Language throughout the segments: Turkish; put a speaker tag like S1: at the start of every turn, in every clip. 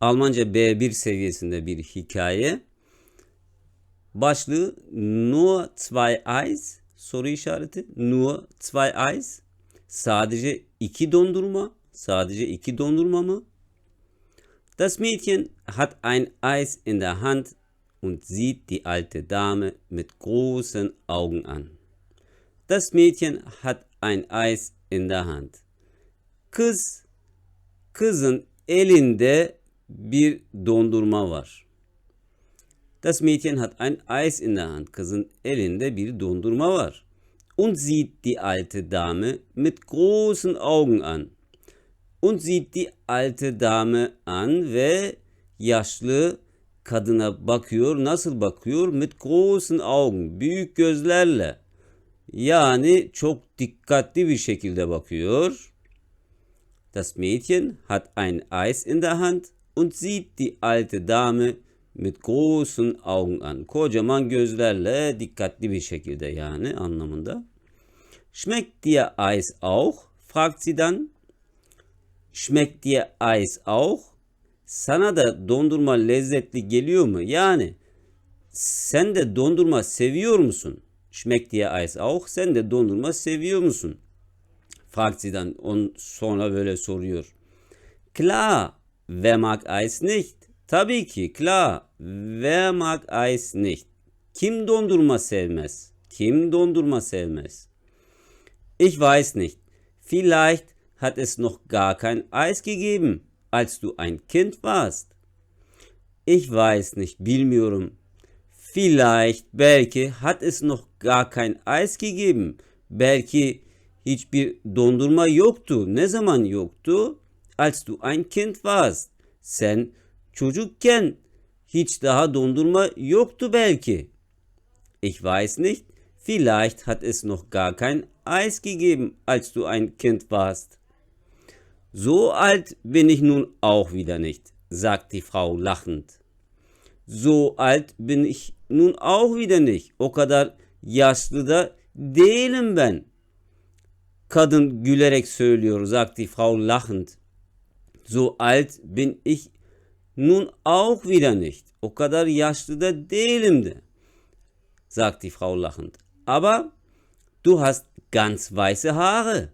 S1: Almanca B1 seviyesinde bir hikaye. Başlığı Nur zwei Eis soru işareti. Nur zwei Eis. Sadece iki dondurma. Sadece iki dondurma mı? Das Mädchen hat ein Eis in der Hand und sieht die alte Dame mit großen Augen an. Das Mädchen hat ein Eis in der Hand. Kız, kızın elinde bir dondurma var. Das Mädchen hat ein Eis in der Hand. Kızın elinde bir dondurma var. Und sieht die alte Dame mit großen Augen an. Und sieht die alte Dame an ve yaşlı kadına bakıyor. Nasıl bakıyor? Mit großen Augen. Büyük gözlerle. Yani çok dikkatli bir şekilde bakıyor. Das Mädchen hat ein Eis in der Hand und sieht die alte Dame mit großen Augen an. Kocaman gözlerle dikkatli bir şekilde yani anlamında. Schmeckt dir Eis auch? fragt sie dann. Schmeckt dir Eis auch? Sana da dondurma lezzetli geliyor mu? Yani sen de dondurma seviyor musun? Schmeckt dir Eis auch? Sen de dondurma seviyor musun? Fragt sie dann on sonra böyle soruyor. Klar, wer mag Eis nicht? Tabii ki, klar. Wer mag Eis nicht? Kim dondurma sevmez? Kim dondurma sevmez? Ich weiß nicht. Vielleicht hat es noch gar kein Eis gegeben, als du ein Kind warst. Ich weiß nicht, bilmiyorum. Vielleicht, belki hat es noch gar kein Eis gegeben. Belki hiçbir dondurma yoktu. Ne zaman yoktu? Als du ein Kind warst. Sen çocukken hiç daha dondurma yoktu belki. Ich weiß nicht. Vielleicht hat es noch gar kein Eis gegeben, als du ein Kind warst. So alt bin ich nun auch wieder nicht, sagt die Frau lachend. So alt bin ich nun auch wieder nicht. O kadar yaşlı da değilim ben. Kadın gülerek söylüyor, sagt die Frau lachend. So alt bin ich nun auch wieder nicht. O kadar yaşlı da değilim de, sagt die Frau lachend. Aber du hast ganz weiße Haare.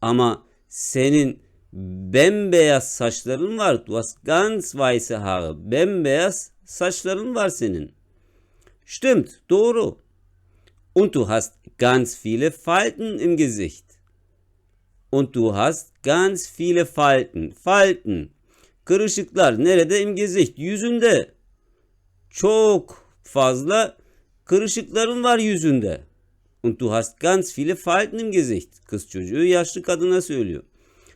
S1: Ama senin bembeyaz saçların var. Du hast ganz weiße Haare. Bembeyaz saçların var senin. Stimmt, doğru. Und du hast ganz viele Falten im Gesicht. Und du hast ganz viele Falten. Falten. Kırışıklar nerede? Im Gesicht. Yüzünde. Çok fazla kırışıkların var yüzünde. Und du hast ganz viele Falten im Gesicht. Kız çocuğu yaşlı kadına söylüyor.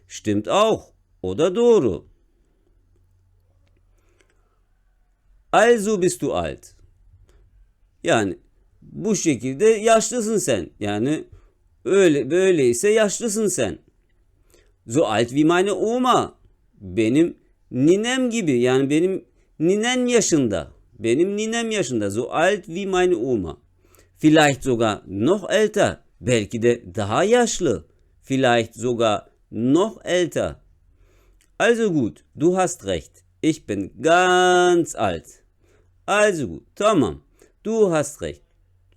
S1: Stimmt auch. O da doğru. Also bist du alt. Yani bu şekilde yaşlısın sen. Yani öyle böyleyse yaşlısın sen. So alt wie meine Oma. Benim ninem gibi yani benim ninen yaşında. Benim ninem yaşında. So alt wie meine Oma. Vielleicht sogar noch älter. Belki de daha yaşlı. Vielleicht sogar noch älter. Also gut, du hast recht. Ich bin ganz alt. Also gut, tamam. Du hast recht.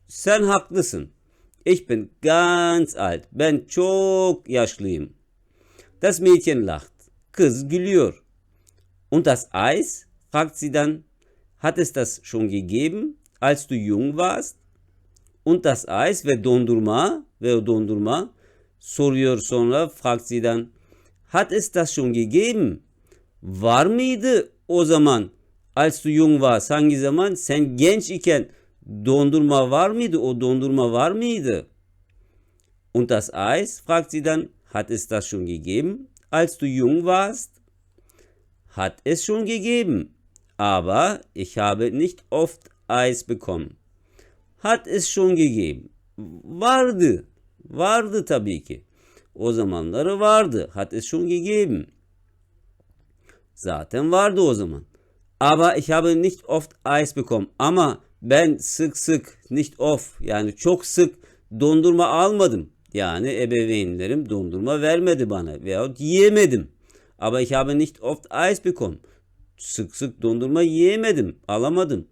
S1: Sen haklısın. Ich bin ganz alt. Ben çok yaşlıyım. Das Mädchen lacht. Kız gülüyor. Und das Eis? fragt sie dann. Hat es das schon gegeben, als du jung warst? Und das Eis ve dondurma ve dondurma soruyor sonra fragt sie dann. Hat es das schon gegeben? Var mıydı o zaman? Als du jung warst. Hangi zaman? Sen genç iken dondurma var mıydı? O dondurma var mıydı? Und das Eis? fragt sie dann. Hat es das schon gegeben, als du jung warst? Hat es schon gegeben. Aber ich habe nicht oft Eis bekommen. Hat es schon gegeben. Vardı. Vardı tabii ki. O zamanları vardı. Hat es schon gegeben. Zaten vardı o zaman. Aber ich habe nicht oft Eis bekommen. Ama ben sık sık nicht oft yani çok sık dondurma almadım. Yani ebeveynlerim dondurma vermedi bana veyahut yiyemedim. Aber ich habe nicht oft Eis bekommen. sık sık dondurma yiyemedim, alamadım.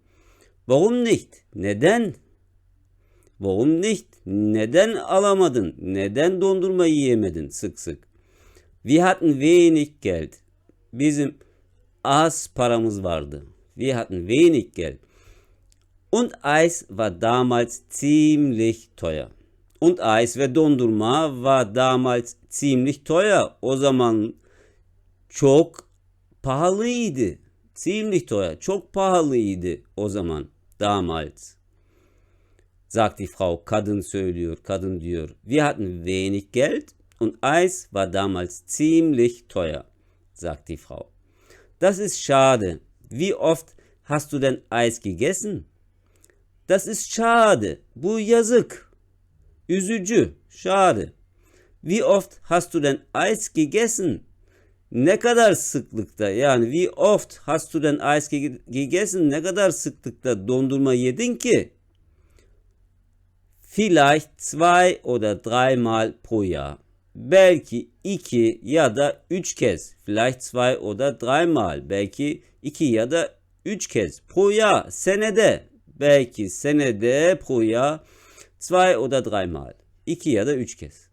S1: Warum nicht? Neden? Warum nicht? Neden alamadın? Neden dondurma yiyemedin sık sık? Wir hatten wenig Geld. Bizim az paramız vardı. Wir hatten wenig Geld. Und Eis war damals ziemlich teuer. Und Eis ve dondurma war damals ziemlich teuer. O zaman çok pahalıydı. Ziemlich teuer. Çok pahalıydı o zaman. Damals. Sagt die Frau. Kadın söylüyor. Kadın diyor. Wir hatten wenig Geld und Eis war damals ziemlich teuer. Sagt die Frau. Das ist schade. Wie oft hast du denn Eis gegessen? Das ist schade. Bu yazık. Üzücü. Schade. Wie oft hast du denn Eis gegessen? Ne kadar sıklıkta yani wie oft hast du denn Eis ge- gegessen? Ne kadar sıklıkta dondurma yedin ki? Vielleicht zwei oder dreimal pro Jahr. Belki iki ya da üç kez. Vielleicht zwei oder dreimal. Belki iki ya da üç kez. Pro Jahr. Senede. Belki senede pro Jahr zwei oder dreimal. İki ya da üç kez.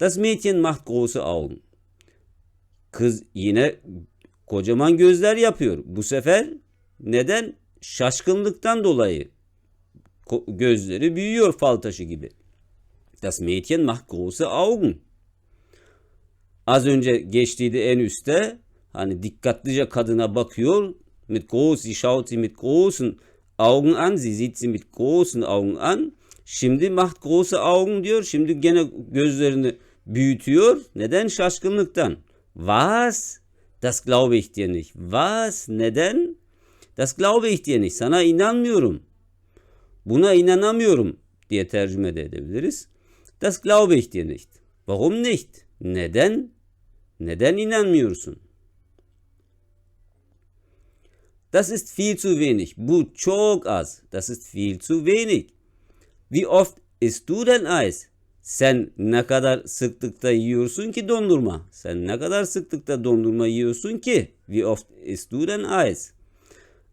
S1: Das Mädchen macht große Augen. Kız yine kocaman gözler yapıyor. Bu sefer neden? Şaşkınlıktan dolayı. Gözleri büyüyor fal taşı gibi. Das Mädchen macht große Augen. Az önce geçtiydi en üstte. Hani dikkatlice kadına bakıyor. Mit groß, sie schaut sie mit großen Augen an. Sie sieht sie mit großen Augen an. Şimdi macht große Augen diyor. Şimdi gene gözlerini büyütüyor. Neden? Şaşkınlıktan. Was? Das glaube ich dir nicht. Was? Neden? Das glaube ich dir nicht. Sana inanmıyorum. Buna inanamıyorum diye tercüme de edebiliriz. Das glaube ich dir nicht. Warum nicht? Neden? Neden inanmıyorsun? Das ist viel zu wenig. Bu çok az. Das ist viel zu wenig. Wie oft isst du denn Eis? Sen ne kadar sıklıkta yiyorsun ki dondurma? Sen ne kadar sıklıkta dondurma yiyorsun ki? Wie oft isst du denn Eis?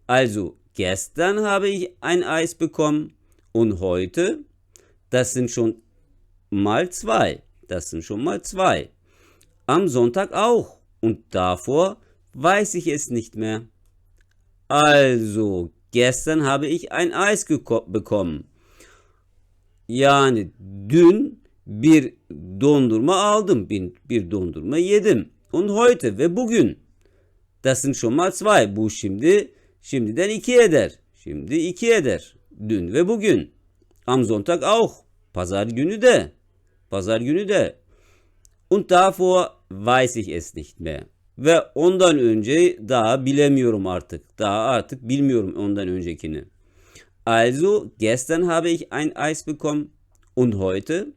S1: Also, gestern habe ich ein Eis bekommen und heute, das sind schon mal zwei. Das sind schon mal zwei. Am Sonntag auch. Und davor weiß ich es nicht mehr. Also, gestern habe ich ein Eis bekommen. Yani dün bir dondurma aldım. Bir, bir dondurma yedim. Und heute ve bugün. Das sind schon mal zwei. Bu şimdi şimdiden iki eder. Şimdi iki eder. Dün ve bugün. Am Sonntag auch. Pazar günü de. Pazar günü de. Und davor weiß ich es nicht mehr. Ve ondan önce daha bilemiyorum artık. Daha artık bilmiyorum ondan öncekini. Also, gestern habe ich ein Eis bekommen und heute,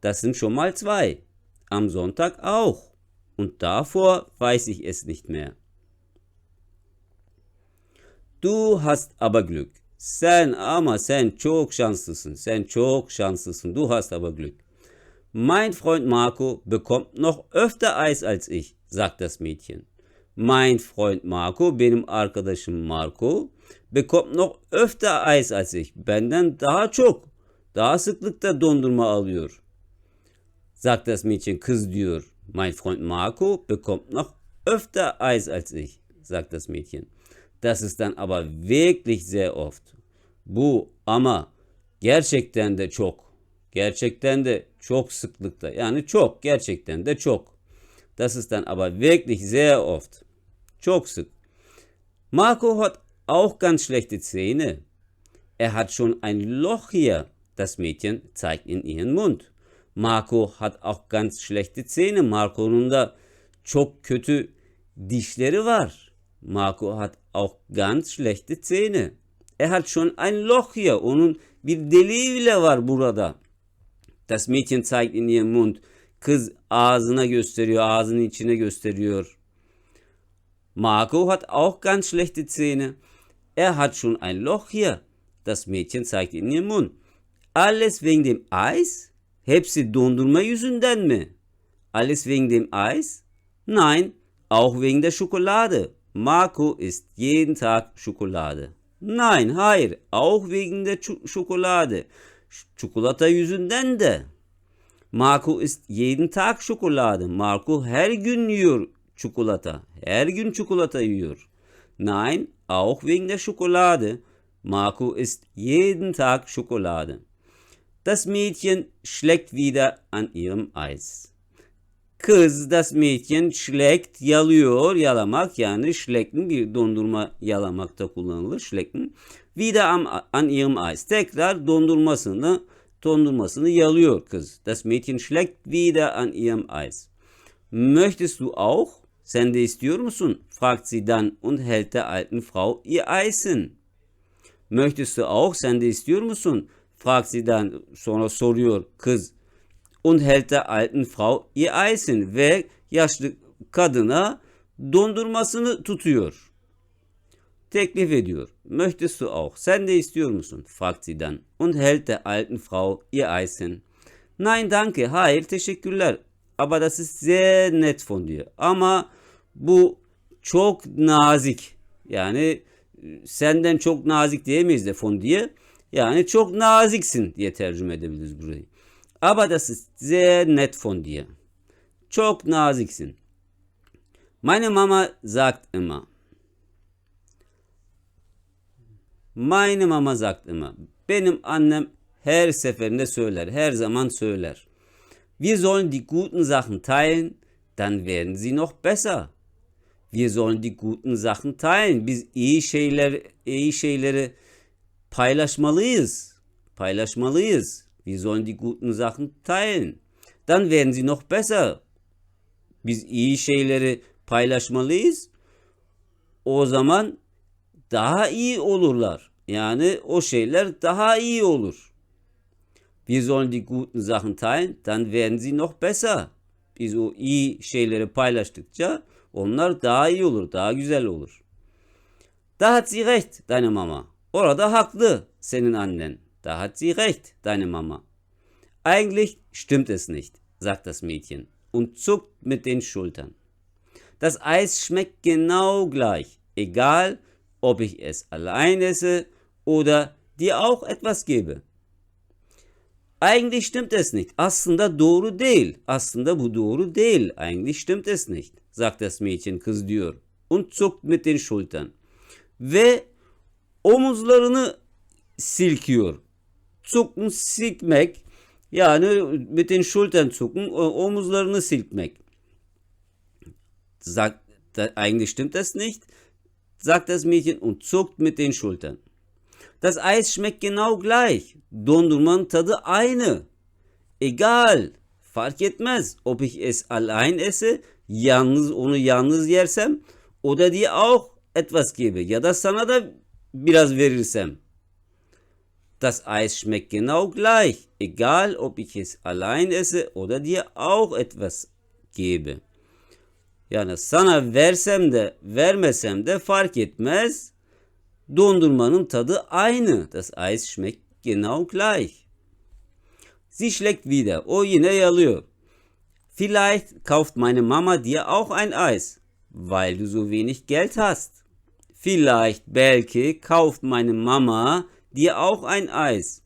S1: das sind schon mal zwei. Am Sonntag auch. Und davor weiß ich es nicht mehr. Du hast aber Glück. Sen ama sen çok şanslısın. Sen çok şanslısın. Du hast aber Glück. Mein Freund Marco bekommt noch öfter Eis als ich, sagt das Mädchen. Mein Freund Marco, benim arkadaşım Marco, bekommt noch öfter Eis als ich. Benden daha çok, daha sıklıkta dondurma alıyor. Sagt das Mädchen, kız diyor. Mein Freund Marco bekommt noch öfter Eis als ich, sagt das Mädchen. Das ist dann aber wirklich sehr oft. Bu ama gerçekten de çok. Gerçekten de çok sıklıkta. Yani çok, gerçekten de çok. Das ist dann aber wirklich sehr oft. Çok sık. Marco hat auch ganz schlechte Zähne. Er hat schon ein Loch hier. Das Mädchen zeigt in ihren Mund. Marco hat auch ganz schlechte Zähne. Marco'nun da çok kötü dişleri var. Marco hat auch ganz schlechte Zähne. Er hat schon ein Loch hier. Onun bir deliği bile var burada. Das Mädchen zeigt in ihren Mund. Kız ağzına gösteriyor, ağzının içine gösteriyor. Marco hat auch ganz schlechte Zähne. Er hat schon ein Loch hier. Das Mädchen zeigt in ihren Mund. Alles wegen dem Eis? Hepsi dondurma yüzünden mi? Alles wegen dem Eis? Nein, auch wegen der Schokolade. Marco isst jeden Tag Schokolade. Nein, hayır. Auch wegen der Schokolade. Çikolata yüzünden de. Marco isst jeden Tag Schokolade. Marco her gün yiyor çikolata. Her gün çikolata yiyor. Nein, auch wegen der Schokolade. Marco isst jeden Tag Schokolade. Das Mädchen schlägt wieder an ihrem Eis. Kız das Mädchen schlägt yalıyor. Yalamak yani schlecken bir dondurma yalamakta kullanılır. Schlecken. Wieder am, an ihrem Eis. Tekrar dondurmasını dondurmasını yalıyor kız. Das Mädchen schlägt wieder an ihrem Eis. Möchtest du auch? Sen de istiyor musun? fragt sie dann und hält der alten Frau ihr Eisen. Möchtest du auch? Sen de istiyor musun? fragt sie dann. Sonra soruyor kız. Und hält der alten Frau ihr Eisen. Ve yaşlı kadına dondurmasını tutuyor. Teklif ediyor. Möchtest du auch? Sen de istiyor musun? fragt sie dann. Und hält der alten Frau ihr Eisen. Nein danke. Hayır teşekkürler. Aber das ist sehr nett von dir. Ama bu çok nazik. Yani e, senden çok nazik diyemeyiz de von dir. Yani çok naziksin diye tercüme edebiliriz burayı. Aber das ist sehr nett von dir. Çok naziksin. Meine Mama sagt immer. Meine Mama sagt immer. Benim annem her seferinde söyler, her zaman söyler. Wir sollen die guten Sachen teilen, dann werden sie noch besser. Wir sollen die guten Sachen teilen. Biz iyi şeyler, iyi şeyleri paylaşmalıyız. Paylaşmalıyız. Wir sollen die guten Sachen teilen. Dann werden sie noch besser. Biz iyi şeyleri paylaşmalıyız. O zaman daha iyi olurlar. Yani o şeyler daha iyi olur. Wir sollen die guten Sachen teilen, dann werden sie noch besser. Biz o iyi şeyleri paylaştıkça onlar daha iyi olur, daha güzel olur. Da hat sie recht, deine Mama. Orada haklı senin annen. Da hat sie recht, deine Mama. Eigentlich stimmt es nicht, sagt das Mädchen und zuckt mit den Schultern. Das Eis schmeckt genau gleich, egal ob ich es allein esse oder dir auch etwas gebe. Eigentlich stimmt es nicht. Aslında doğru değil. Aslında bu doğru değil. Eigentlich stimmt es nicht, sagt das Mädchen kız. Und zuckt mit den Schultern. Ve omuzlarını silkiyor. Zucken silkmek yani mit den Schultern zucken omuzlarını silkmek. Sagt, eigentlich stimmt das nicht, sagt das Mädchen und zuckt mit den Schultern. Das Eis schmeckt genau gleich. Dondurmanın tadı aynı. Egal. Fark etmez. Ob ich es allein esse, yalnız onu yalnız yersem, o da diye auch etwas gebe. Ya da sana da biraz verirsem. Das Eis schmeckt genau gleich. Egal, ob ich es allein esse oder dir auch etwas gebe. Yani sana versem de vermesem de fark etmez. Dondurmanın tadı aynı. Das Eis schmeckt genau gleich. Sie schlägt wieder. O yine yalıyor. Vielleicht kauft meine Mama dir auch ein Eis, weil du so wenig Geld hast. Vielleicht, belki kauft meine Mama dir auch ein Eis.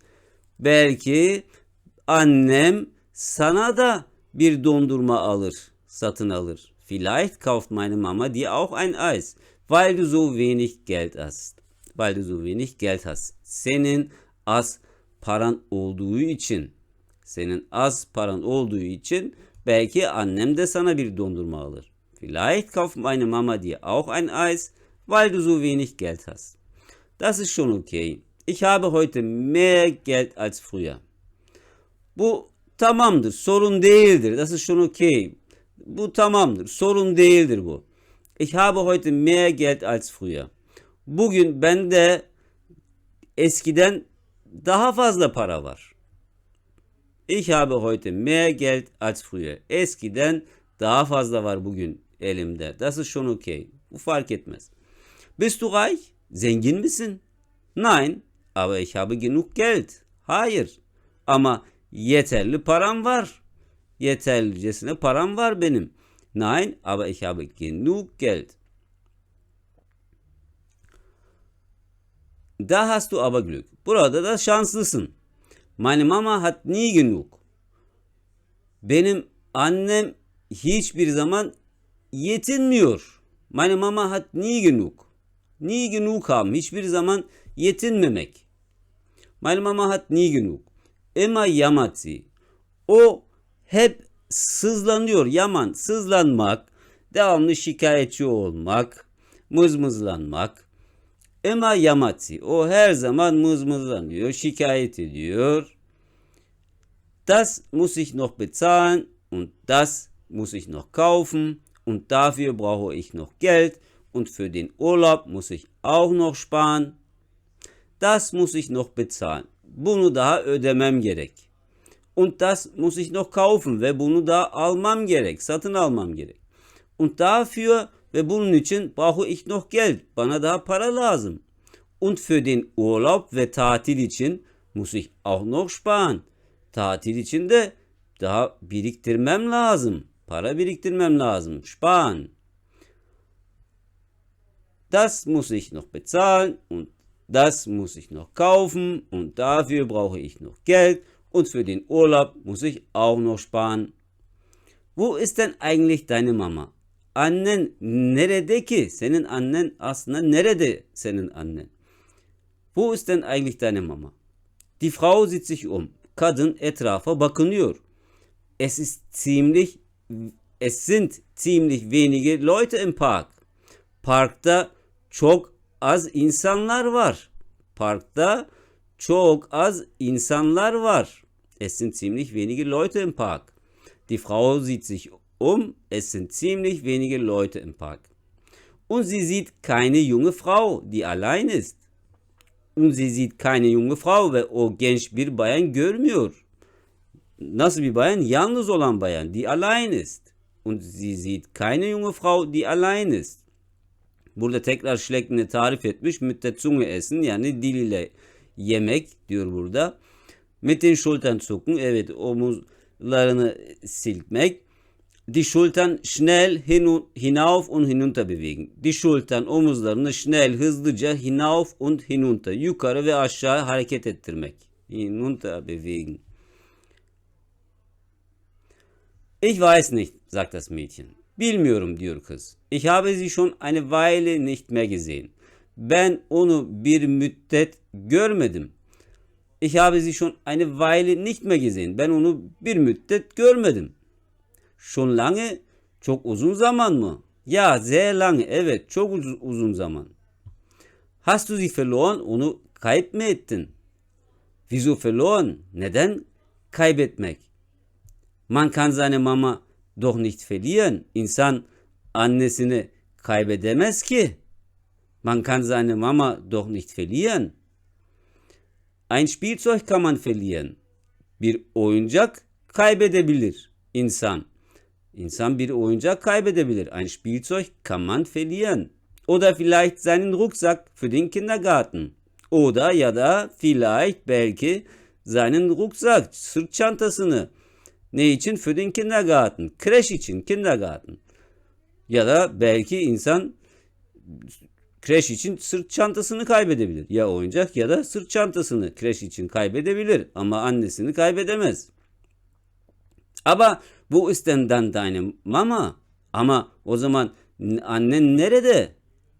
S1: Belki annem sana da bir dondurma alır, satın alır. Vielleicht kauft meine Mama dir auch ein Eis, weil du so wenig Geld hast. Weil du so wenig Geld hast. Senin az paran olduğu için, senin az paran olduğu için belki annem de sana bir dondurma alır. Vielleicht kauft meine Mama dir auch ein Eis, weil du so wenig Geld hast. Das ist schon okay. Ich habe heute mehr Geld als früher. Bu tamamdır, sorun değildir. Das ist schon okay. Bu tamamdır, sorun değildir bu. Ich habe heute mehr Geld als früher. Bugün bende eskiden daha fazla para var. Ich habe heute mehr Geld als früher. Eskiden daha fazla var bugün elimde. Das ist schon okay. Bu fark etmez. Bist du reich? Zengin misin? Nein, aber ich habe genug Geld. Hayır. Ama yeterli param var. Yeterlicesine param var benim. Nein, aber ich habe genug Geld. Da hast du aber Glück. Burada da şanslısın. Meine Mama hat nie genug. Benim annem hiçbir zaman yetinmiyor. Meine Mama hat nie genug. Nie genug haben. Hiçbir zaman yetinmemek. Meine Mama hat nie genug. Jammert sie. O hep sızlanıyor. Yaman, sızlanmak, devamlı şikayetçi olmak, mızmızlanmak. Emma Yamati. O her zaman mızmızlanıyor, şikayet ediyor. Das muss ich noch bezahlen und das muss ich noch kaufen und dafür brauche ich noch Geld und für den Urlaub muss ich auch noch sparen. Das muss ich noch bezahlen. Bunu daha ödemem gerek. Und das muss ich noch kaufen ve bunu da almam gerek, satın almam gerek. Und dafür ve bunun için brauche ich noch Geld. Bana daha para lazım. Und für den Urlaub ve tatil için muss ich auch noch sparen. Tatil için de daha biriktirmem lazım. Para biriktirmem lazım. Sparen. Das muss ich noch bezahlen und das muss ich noch kaufen und dafür brauche ich noch Geld und für den Urlaub muss ich auch noch sparen. Wo ist denn eigentlich deine Mama? Annen nerede ki? Senin annen aslında nerede senin annen? Wo ist eigentlich deine Mama? Die Frau sieht sich um. Kadın etrafa bakınıyor. Es ist ziemlich es sind ziemlich wenige Leute im Park. Parkta çok az insanlar var. Parkta çok az insanlar var. Es sind ziemlich wenige Leute im Park. Die Frau sieht sich um. Es sind ziemlich wenige Leute im Park. Und sie sieht keine junge Frau, die allein ist. Und sie sieht keine junge Frau ve o genç bir bayan görmüyor. Nasıl bir bayan? Yalnız olan bayan, die allein ist. Und sie sieht keine junge Frau, die allein ist. Burada tekrar şleklini tarif etmiş. Müddet Zunge essen yani dil ile yemek diyor burada. Mit den Schultern zucken. Evet omuzlarını silkmek. Die Schultern schnell hin, hinauf und hinunter bewegen. Die Schultern omuzlarını schnell hızlıca hinauf und hinunter. Yukarı ve aşağı hareket ettirmek. Hinunter bewegen. Ich weiß nicht, sagt das Mädchen. Bilmiyorum diyor kız. Ich habe sie schon eine Weile nicht mehr gesehen. Ben onu bir müddet görmedim. Ich habe sie schon eine Weile nicht mehr gesehen. Ben onu bir müddet görmedim. Schon lange, çok uzun zaman mı? Ya, sehr lange, evet, çok uz- uzun zaman. Hast du sie verloren? Onu kayıp mı ettin? Wieso verloren? Neden kaybetmek? Man kann seine Mama doch nicht verlieren. İnsan annesini kaybedemez ki. Man kann seine Mama doch nicht verlieren. Ein Spielzeug kann man verlieren. Bir oyuncak kaybedebilir insan. İnsan bir oyuncak kaybedebilir. Ein Spielzeug kann man verlieren. Oder vielleicht seinen Rucksack für den Kindergarten. Oder ya da vielleicht belki seinen Rucksack, sırt çantasını. Ne için? Für den Kindergarten. Kreş için, Kindergarten. Ya da belki insan kreş için sırt çantasını kaybedebilir. Ya oyuncak ya da sırt çantasını kreş için kaybedebilir. Ama annesini kaybedemez. Aber wo ist denn dann deine Mama? Ama o zaman annen nerede?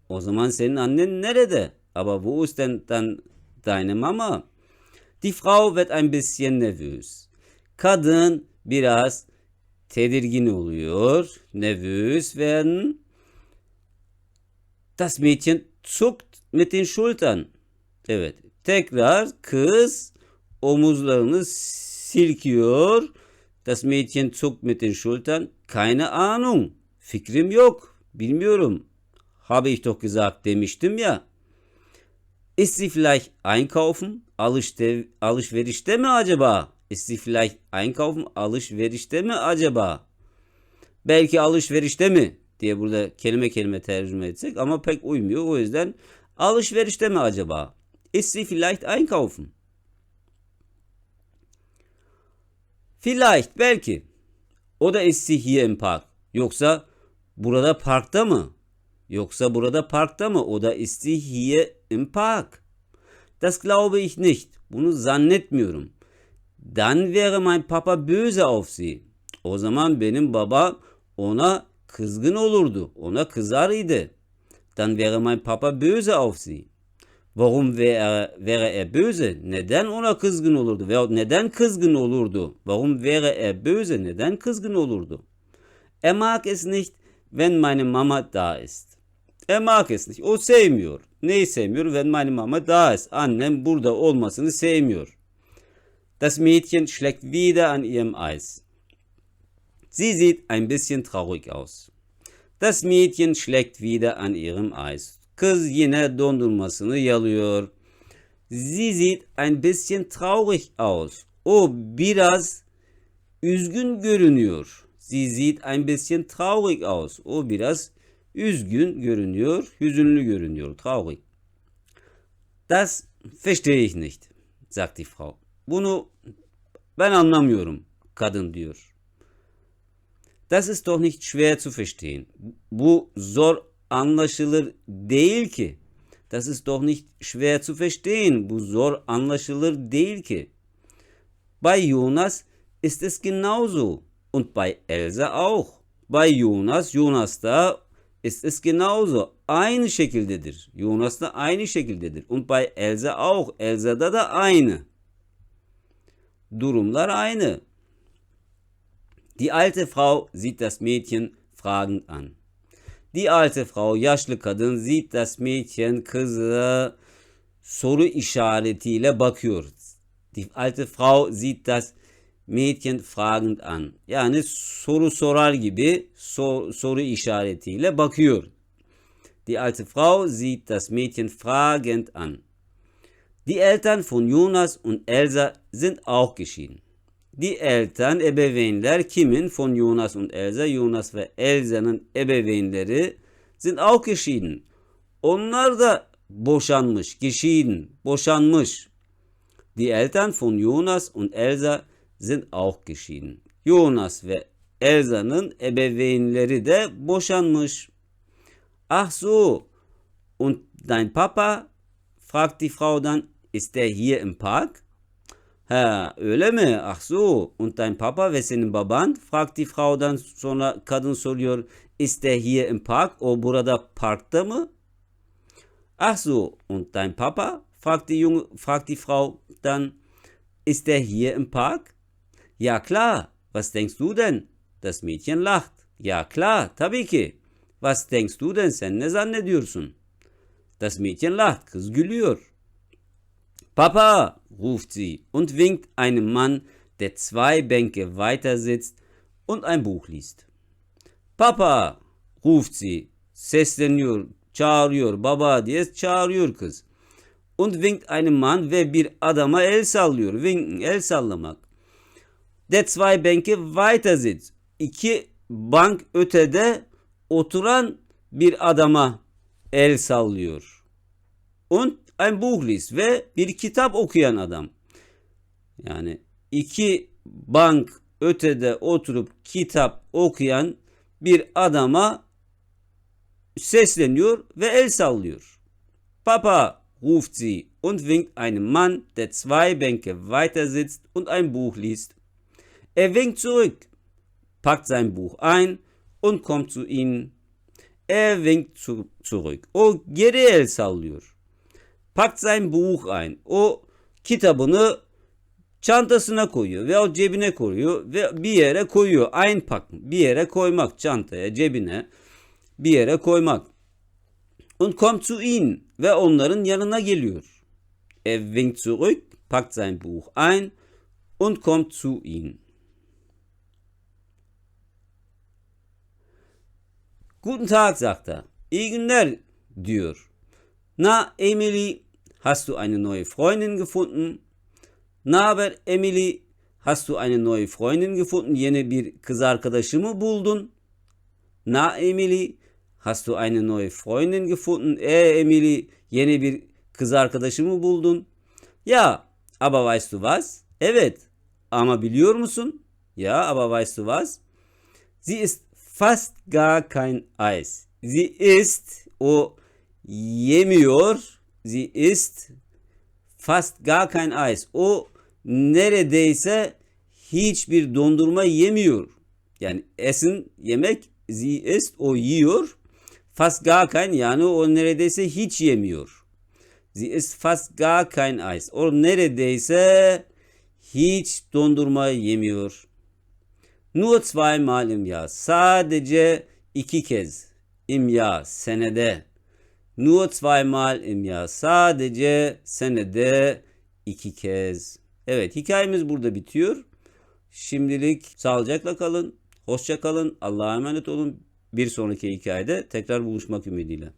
S1: O zaman senin annen nerede? Aber wo ist denn dann deine Mama? Die Frau wird ein bisschen nervös. Kadın biraz tedirgin oluyor. Nervös werden. Das Mädchen zuckt mit den Schultern. Evet. Tekrar kız omuzlarını silkiyor. Das Mädchen zuckt mit den Schultern. Keine Ahnung. Fikrim yok. Bilmiyorum. Habe ich doch gesagt demiştim ya. Ist sie vielleicht einkaufen? Alışte, alışverişte mi acaba? Ist sie vielleicht einkaufen? Alışverişte mi acaba? Belki alışverişte mi diye burada kelime kelime tercüme etsek ama pek uymuyor. O yüzden alışverişte mi acaba? Ist sie vielleicht einkaufen? Vielleicht belki. O da ist hier im Park. Yoksa burada parkta mı? Yoksa burada parkta mı? O da ist hier im Park. Das glaube ich nicht. Bunu zannetmiyorum. Dann wäre mein Papa böse auf sie. O zaman benim baba ona kızgın olurdu. Ona kızar idi. Dann wäre mein Papa böse auf sie. Warum wäre, wäre er böse? Neden ona kızgın olurdu? Veya neden kızgın olurdu? Warum wäre er böse? Neden kızgın olurdu? Er mag es nicht, wenn meine Mama da ist. Er mag es nicht. O sevmiyor. Neyi sevmiyor? Wenn meine Mama da ist. Annem burada olmasını sevmiyor. Das Mädchen schlägt wieder an ihrem Eis. Sie sieht ein bisschen traurig aus. Das Mädchen schlägt wieder an ihrem Eis. Kız yine dondurmasını yalıyor. Sie sieht ein bisschen traurig aus. O biraz üzgün görünüyor. Sie sieht ein bisschen traurig aus. O biraz üzgün görünüyor, hüzünlü görünüyor, traurig. Das verstehe ich nicht, sagt die Frau. Bunu ben anlamıyorum, kadın diyor. Das ist doch nicht schwer zu verstehen. Bu zor anlaşılır değil ki. Das ist doch nicht schwer zu verstehen. Bu zor anlaşılır değil ki. Bei Jonas ist es genauso. Und bei Elsa auch. Bei Jonas, Jonas'ta ist es genauso. Aynı şekildedir. Jonas'ta aynı şekildedir. Und bei Elsa auch. Elsa'da da aynı. Durumlar aynı. Die alte Frau sieht das Mädchen fragend an. Die alte Frau, yaşlı kadın, sieht das Mädchen, kızı soru işaretiyle bakıyor. Die alte Frau sieht das Mädchen fragend an. Yani soru sorar gibi sor, soru işaretiyle bakıyor. Die alte Frau sieht das Mädchen fragend an. Die Eltern von Jonas und Elsa sind auch geschieden. Die Eltern, ebeveynler kimin? Von Jonas und Elsa. Jonas ve Elsa'nın ebeveynleri sind auch geschieden. Onlar da boşanmış, geschieden, boşanmış. Die Eltern von Jonas und Elsa sind auch geschieden. Jonas ve Elsa'nın ebeveynleri de boşanmış. Ach so, und dein Papa? fragt die Frau dann, ist der hier im Park? Ha öyle mi? Ach so. Und dein Papa ve senin baban? fragt die Frau'dan sonra kadın soruyor. Ist der hier im Park? O burada parkta mı? Ach so. Und dein Papa? fragt die, junge, fragt die Frau dann. Ist der hier im Park? Ja klar. Was denkst du denn? Das Mädchen lacht. Ja klar, tabii ki. Was denkst du denn? Sen ne zannediyorsun? Das Mädchen lacht. Kız gülüyor. Papa, ruft sie und winkt einem Mann, der zwei Bänke weiter sitzt und ein Buch liest. Papa, ruft sie, sesleniyor, çağırıyor, baba diye çağırıyor kız. Und winkt einem Mann ve bir adama el sallıyor. Winken, el sallamak. Der zwei Bänke weiter sitzt. İki bank ötede oturan bir adama el sallıyor. Und ein Buch liest ve bir kitap okuyan adam. Yani iki bank ötede oturup kitap okuyan bir adama sesleniyor ve el sallıyor. Papa ruft sie und winkt einem Mann, der zwei Bänke weiter sitzt und ein Buch liest. Er winkt zurück, packt sein Buch ein und kommt zu ihnen. Er winkt zu, zurück. O geri el sallıyor. Packt sein Buch ein. O kitabını çantasına koyuyor ve o cebine koyuyor ve bir yere koyuyor. Einpacken. Bir yere koymak. Çantaya, cebine bir yere koymak. Und kommt zu ihnen ve onların yanına geliyor. Er winkt zurück, packt sein Buch ein und kommt zu ihnen. Guten Tag, sagt er. İyi günler, diyor. Na, Emily, hast du eine neue Freundin gefunden? Na haber Emily, hast du eine neue Freundin gefunden? Yeni bir kız arkadaşı mı buldun? Na Emily, hast du eine neue Freundin gefunden? E Emily, yeni bir kız arkadaşı mı buldun? Ya, aber weißt du was? Evet, ama biliyor musun? Ya, aber weißt du was? Sie ist fast gar kein Eis. Sie ist, o yemiyor. Sie ist fast gar kein Eis. O neredeyse hiçbir dondurma yemiyor. Yani esin yemek sie isst o yiyor. Fast gar kein yani o neredeyse hiç yemiyor. Sie isst fast gar kein Eis. O neredeyse hiç dondurma yemiyor. Nur zweimal im Jahr. Sadece iki kez. Im Jahr. Senede. Nur zweimal im Jahr. Sadece senede iki kez. Evet hikayemiz burada bitiyor. Şimdilik sağlıcakla kalın. Hoşça kalın. Allah'a emanet olun. Bir sonraki hikayede tekrar buluşmak ümidiyle.